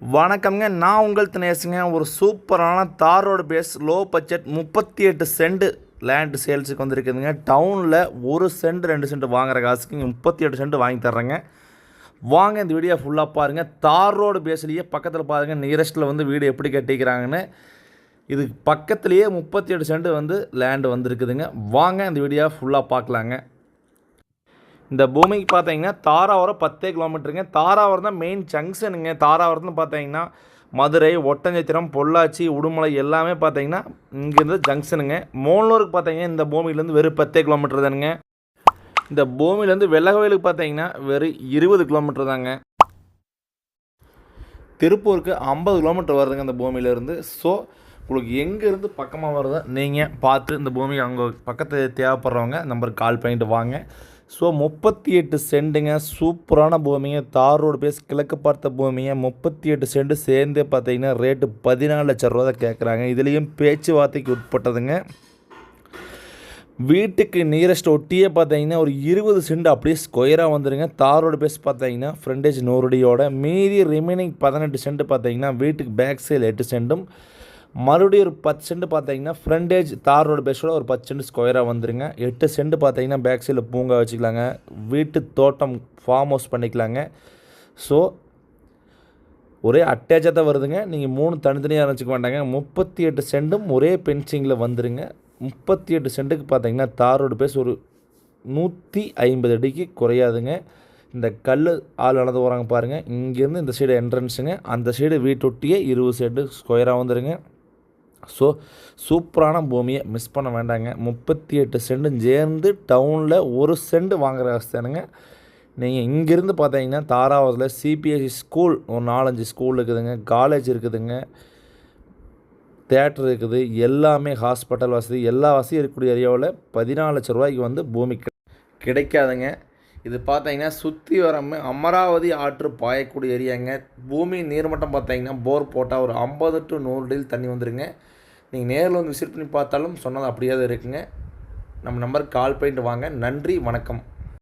வணக்கம்ங்க. நான் உங்கள் தினேசுங்க ஒரு சூப்பரான தார் ரோடு பேஸ் லோ பட்ஜெட் முப்பத்தி எட்டு சென்ட் லேண்டு சேல்ஸுக்கு வந்திருக்குதுங்க. டவுனில் ஒரு சென்ட் ரெண்டு சென்ட் வாங்குற காசுக்கு இங்கே முப்பத்தி எட்டு சென்ட் வாங்கி தர்றேங்க. வாங்க இந்த வீடியோ ஃபுல்லாக பாருங்கள் தார் ரோடு பேஸ்லேயே பக்கத்தில் பாருங்கள் நியரஸ்ட்டில் வந்து வீடு எப்படி கட்டிக்கிறாங்கன்னு. இது பக்கத்துலேயே முப்பத்தி எட்டு சென்ட் வந்து லேண்டு வந்திருக்குதுங்க. வாங்க இந்த வீடியோ ஃபுல்லாக பார்க்கலாங்க. இந்த பூமிக்கு பார்த்தீங்கன்னா தாராவரம் பத்தே கிலோமீட்டருங்க. தாராவரம் தான் மெயின் ஜங்ஷனுங்க தாராவரத்தில் பார்த்தீங்கன்னா மதுரை ஒட்டஞ்சத்திரம் பொள்ளாச்சி உடுமலை எல்லாமே பார்த்தீங்கன்னா இங்கேருந்து ஜங்ஷனுங்க மோனூருக்கு பார்த்தீங்கன்னா இந்த பூமியிலேருந்து வெறும் பத்தே கிலோமீட்டர் தானுங்க. இந்த பூமியிலேருந்து வெள்ளகோயிலுக்கு பார்த்தீங்கன்னா வெறும் இருபது கிலோமீட்டர் தாங்க. திருப்பூருக்கு ஐம்பது கிலோமீட்டர் வருதுங்க இந்த பூமியிலேருந்து. ஸோ உங்களுக்கு எங்கேருந்து பக்கமாக வருதோ நீங்கள் பார்த்து இந்த பூமி அங்கே பக்கத்து தேவைப்படுறவங்க நம்பருக்கு கால் பண்ணிட்டு வாங்க. ஸோ முப்பத்தி எட்டு செண்டுங்க சூப்பரான பூமிங்க. தார் ரோடு பேஸ் கிழக்கு பார்த்த பூமிங்க முப்பத்தி எட்டு சென்ட் சேர்ந்தே பார்த்தீங்கன்னா ரேட்டு பதினாலு லட்ச ரூபா தான் கேட்குறாங்க. இதுலேயும் பேச்சுவார்த்தைக்கு உட்பட்டதுங்க. வீட்டுக்கு நியரஸ்ட் ஒட்டியே பார்த்தீங்கன்னா ஒரு இருபது சென்ட் அப்படியே ஸ்கொயராக வந்துடுங்க தாரோட பேஸ் பார்த்தீங்கன்னா ஃப்ரண்டேஜ் நூறுடியோட மீதி ரிமைனிங் பதினெட்டு சென்ட் பார்த்தீங்கன்னா வீட்டுக்கு பேக் சைடு எட்டு சென்ட்டும் மறுபடியும் ஒரு பத்து சென்ட் பார்த்தீங்கன்னா ஃப்ரண்டேஜ் தார் ரோடு பேஸோட ஒரு பத்து சென்ட் ஸ்கொயராக வந்துருங்க. எட்டு சென்ட் பார்த்தீங்கன்னா பேக் சைடில் பூங்கா வச்சுக்கலாங்க. வீட்டு தோட்டம் ஃபார்ம் ஹவுஸ் பண்ணிக்கலாங்க. ஸோ ஒரே அட்டாச்சாக தான் வருதுங்க. நீங்கள் மூணு தனித்தனியாக நினச்சிக்க மாட்டாங்க முப்பத்தி எட்டு சென்டும் ஒரே பென்சிங்கில் வந்துருங்க. முப்பத்தி எட்டு சென்ட்டுக்கு பார்த்தீங்கன்னா தார் ரோடு பேஸ் ஒரு நூற்றி ஐம்பது அடிக்கு குறையாதுங்க. இந்த கல் ஆள் நடந்து போகிறாங்க பாருங்கள் இங்கேருந்து இந்த சைடு என்ட்ரன்ஸுங்க அந்த சைடு வீட்டொட்டியே இருபது சென்ட்டு ஸ்கொயராக வந்துடுங்க ஸோ சூப்பரான பூமியை மிஸ் பண்ண வேண்டாங்க. முப்பத்தி எட்டு சென்டும் சேர்ந்து டவுனில் ஒரு சென்ட் வாங்குகிற அவஸ்தானுங்க நீங்கள் இங்கேருந்து பார்த்தீங்கன்னா தாராவரத்தில் சிபிஎஸ்சி ஸ்கூல் ஒரு நாலஞ்சு ஸ்கூல் இருக்குதுங்க. காலேஜ் இருக்குதுங்க. தேட்டர் இருக்குது. எல்லாமே ஹாஸ்பிட்டல் வசதி. எல்லா வசதியும் இருக்கக்கூடிய ஏரியாவில் பதினாலு லட்ச ரூபாய்க்கு வந்து பூமி கிடைக்காதுங்க. இது பார்த்தீங்கன்னா சுற்றி வரமே அமராவதி ஆற்று பாயக்கூடிய ஏரியாங்க. பூமி நீர்மட்டம் பார்த்தீங்கன்னா போர் போட்டால் ஒரு ஐம்பது டு நூறு டீல் தண்ணி வந்துடுங்க நீங்கள் நேரில் வந்து விசிட் பண்ணி பார்த்தாலும் சொன்னது அப்படியே தான் இருக்குங்க. நம்ம நம்பருக்கு கால் பண்ணிட்டு வாங்க. நன்றி வணக்கம்.